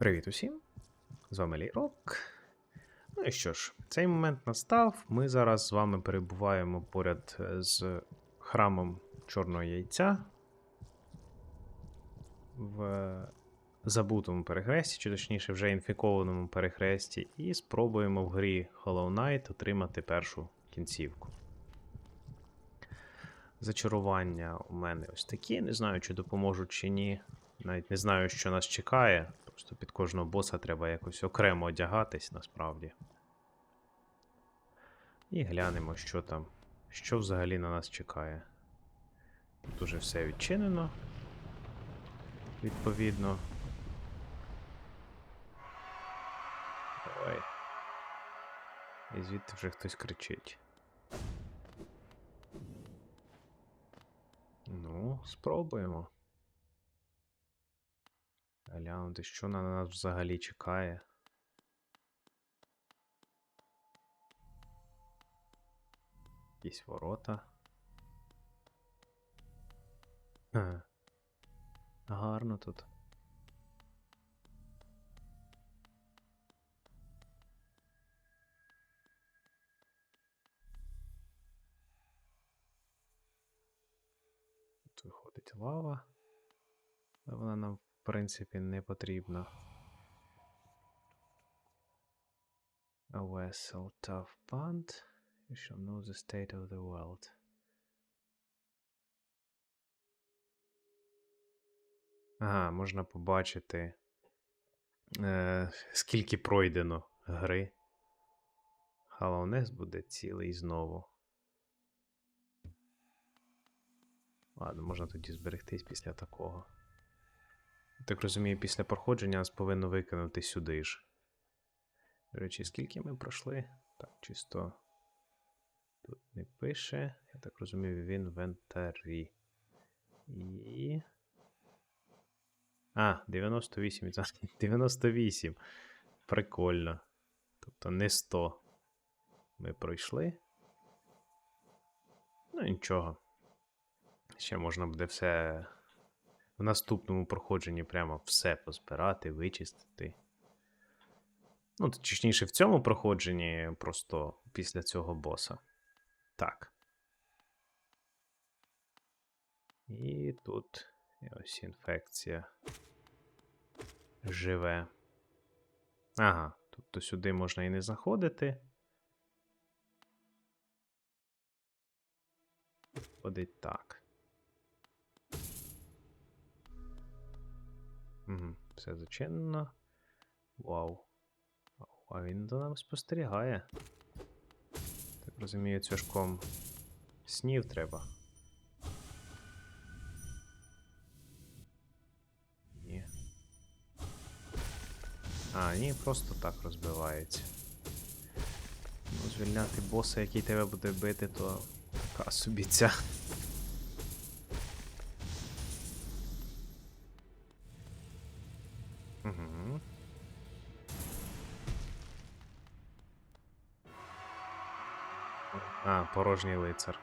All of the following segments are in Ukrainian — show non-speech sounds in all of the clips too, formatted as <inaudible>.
Привіт усім! З вами Лірок. Ну і що ж, цей момент настав. Ми зараз з вами перебуваємо поряд е, з храмом Чорного Яйця в забутому перехресті, чи точніше вже інфікованому перехресті, і спробуємо в грі Hollow Knight отримати першу кінцівку. Зачарування у мене ось такі. Не знаю, чи допоможуть чи ні. Навіть не знаю, що нас чекає. Просто під кожного боса треба якось окремо одягатись насправді. І глянемо, що там. Що взагалі на нас чекає. Тут уже все відчинено. Відповідно. Ой. І звідти вже хтось кричить. Ну, спробуємо. Глянути, що на нас взагалі чекає. Якісь ворота. Ага. Гарно тут. Тут виходить лава. Але вона нам, принципі, не потрібна. A vessel tough bond. You shall know the state of the world. Ага, можна побачити, е, скільки пройдено гри. Халаунес буде цілий знову. Ладно, можна тоді зберегтись після такого. Так розумію, після проходження нас повинно викинути сюди ж. До речі, скільки ми пройшли? Так, чисто. Тут не пише. Я так розумію, в інвентарі. І. А, 98. відсотків. <laughs> 98. Прикольно. Тобто не 100. Ми пройшли. Ну, нічого. Ще можна буде все в наступному проходженні прямо все позбирати, вичистити. Ну, точніше, в цьому проходженні просто після цього боса. Так. І тут ось інфекція живе. Ага, тобто сюди можна і не заходити. Ходить так. Угу, все зачинено. Вау. А він за нами спостерігає. Так розумію, цвяшком снів треба. Ні. А, ні, просто так розбивається. Ну, звільняти боса, який тебе буде бити, то така собі ця. Угу. А, порожній лицар.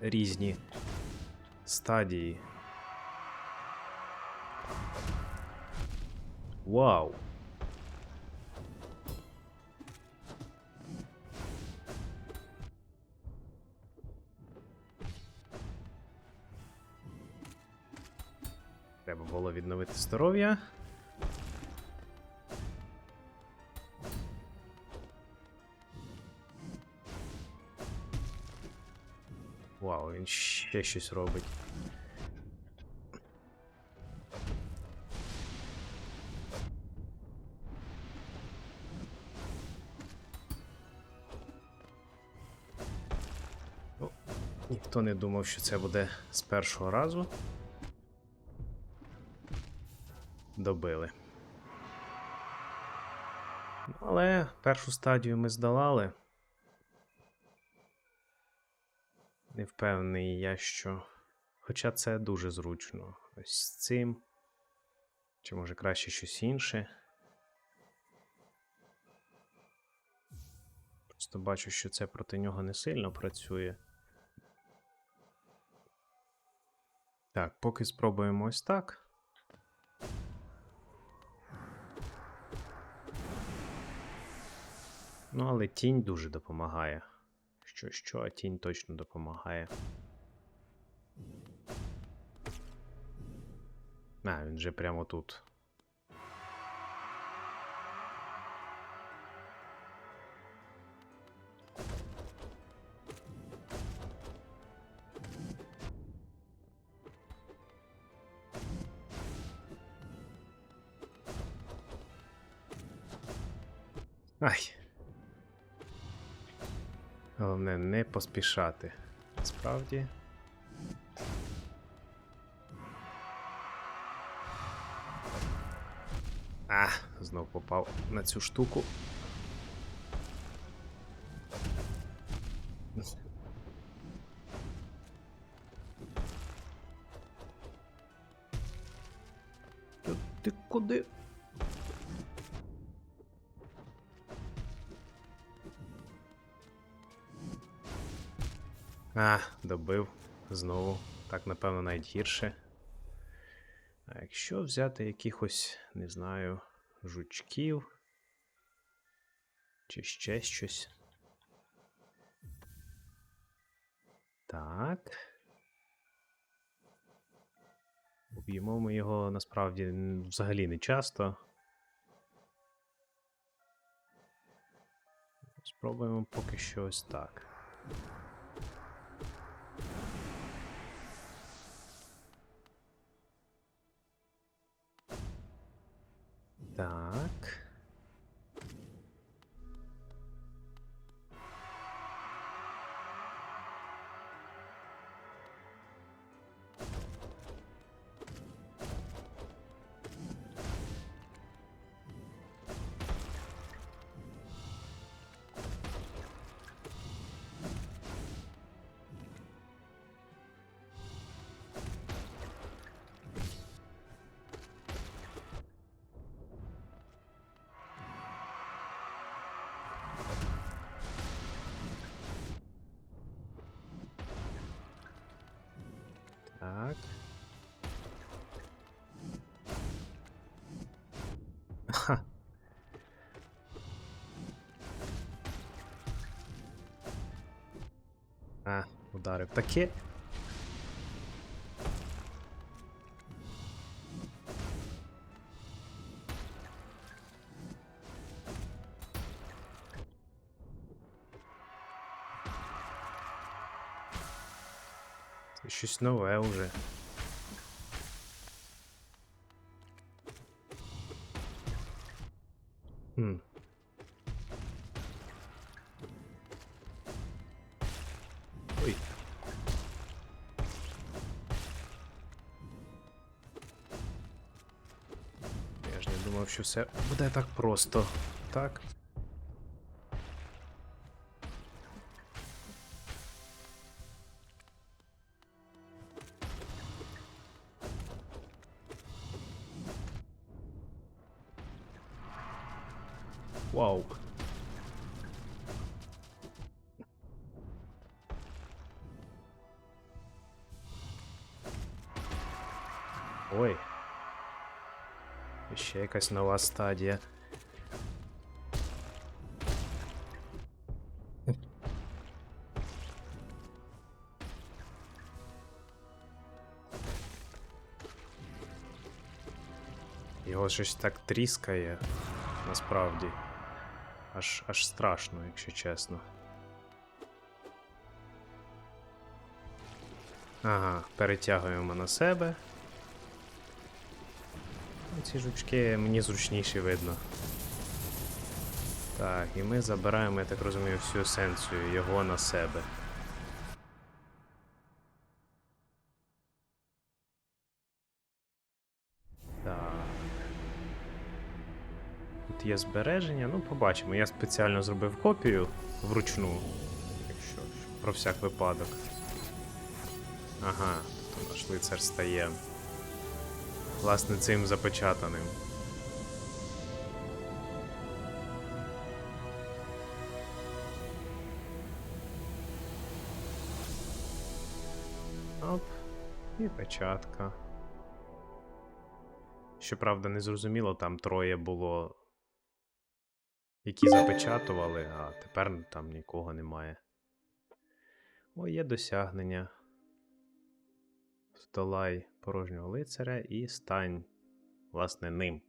Різні стадії. Вау. Треба було відновити здоров'я. Вау, він ще щось робить. Ніхто не думав, що це буде з першого разу. Добили. Ну, Але першу стадію ми здолали. Не впевнений я, що Хоча це дуже зручно. Ось з цим. Чи може краще щось інше. Просто бачу, що це проти нього не сильно працює. Так, поки спробуємо ось так. Ну, але тінь дуже допомагає. Що, що, а тінь точно допомагає. А, він же прямо тут. Ай. Головне не поспішати. Справді. А, знов попав на цю штуку. Ти куди? А, добив. Знову. Так, напевно, навіть гірше. А якщо взяти якихось, не знаю, жучків чи ще щось. Так. Уб'ємо ми його насправді взагалі не часто. Спробуємо поки що ось так. Так. Так. Ха. А, ударив таке. Щось нове вже. Хм. Ой. Я ж не думав, що все буде так просто. Так. Вау. Ой. Ще якась нова стадія. Його щось так тріскає, насправді. Аж, аж страшно, якщо чесно. Ага, перетягуємо на себе. Ну, Ці жучки мені зручніші видно. Так, і ми забираємо, я так розумію, всю есенцію його на себе. Тут є збереження, ну побачимо. Я спеціально зробив копію вручну. Якщо про всяк випадок. Ага, Тобто наш лицар стає власне цим запечатаним. Оп, і печатка. Щоправда, не зрозуміло, там троє було, які запечатували, а тепер там нікого немає. О, є досягнення. Здолай порожнього лицаря і стань, власне, ним.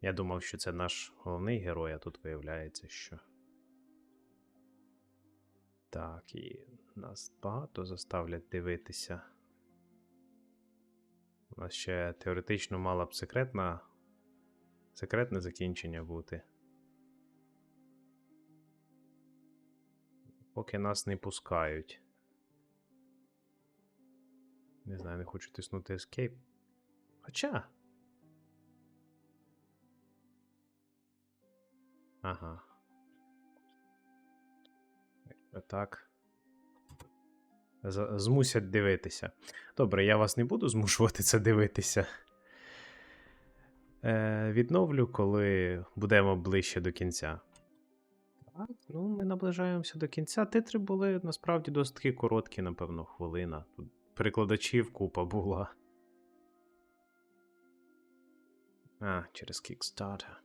Я думав, що це наш головний герой, а тут виявляється, що. Так, і нас багато заставлять дивитися. У нас ще теоретично мала б секретна, секретне закінчення бути. Поки нас не пускають. Не знаю, не хочу тиснути Escape. Хоча. Ага. Так. Змусять дивитися. Добре, я вас не буду змушувати це дивитися. Е, відновлю, коли будемо ближче до кінця. Ну ми наближаємося до кінця. Титри були насправді досить таки короткі, напевно, хвилина. Тут перекладачів купа була. А, через Kickstarter.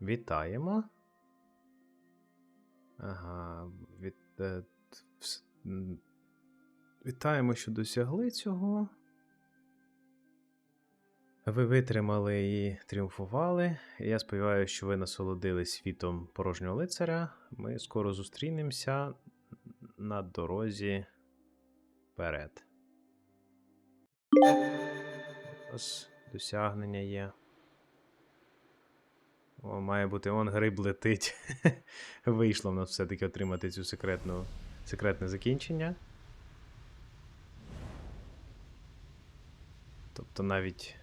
Вітаємо. Ага, від, е, Вітаємо, що досягли цього. Ви витримали і тріумфували. Я сподіваюся, що ви насолодились світом порожнього лицаря. Ми скоро зустрінемося на дорозі вперед. Ось досягнення є. О, має бути он гриб летить. <laughs> Вийшло в нас все-таки отримати цю секретну, секретне закінчення. Тобто навіть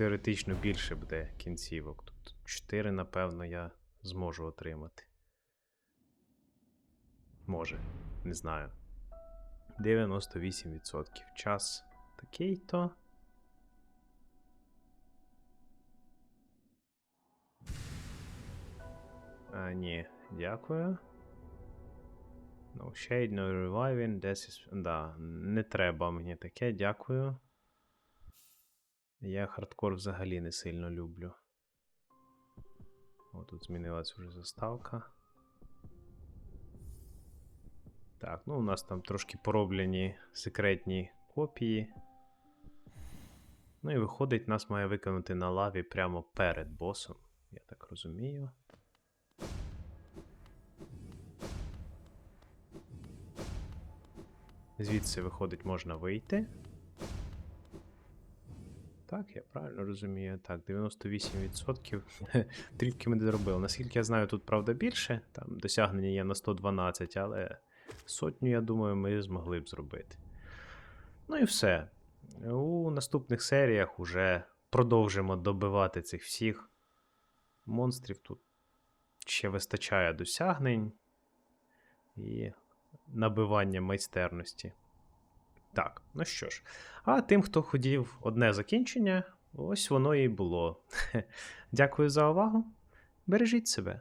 теоретично більше буде кінцівок. Тобто 4, напевно, я зможу отримати. Може, не знаю. 98%. Час такий-то. А, ні, дякую. No shade, no reviving. This is... Да, не треба мені таке, дякую. Я хардкор взагалі не сильно люблю. О, тут змінилась вже заставка. Так, ну у нас там трошки пороблені секретні копії. Ну і виходить, нас має виконати на лаві прямо перед босом, я так розумію. Звідси виходить, можна вийти. Так, я правильно розумію. Так, 98%. <laughs> Трішки ми не зробили. Наскільки я знаю, тут правда більше. Там досягнення є на 112, але сотню, я думаю, ми змогли б зробити. Ну і все. У наступних серіях уже продовжимо добивати цих всіх монстрів. Тут ще вистачає досягнень і набивання майстерності. Так, ну що ж. А тим, хто хотів одне закінчення, ось воно і було. <laughs> Дякую за увагу. Бережіть себе.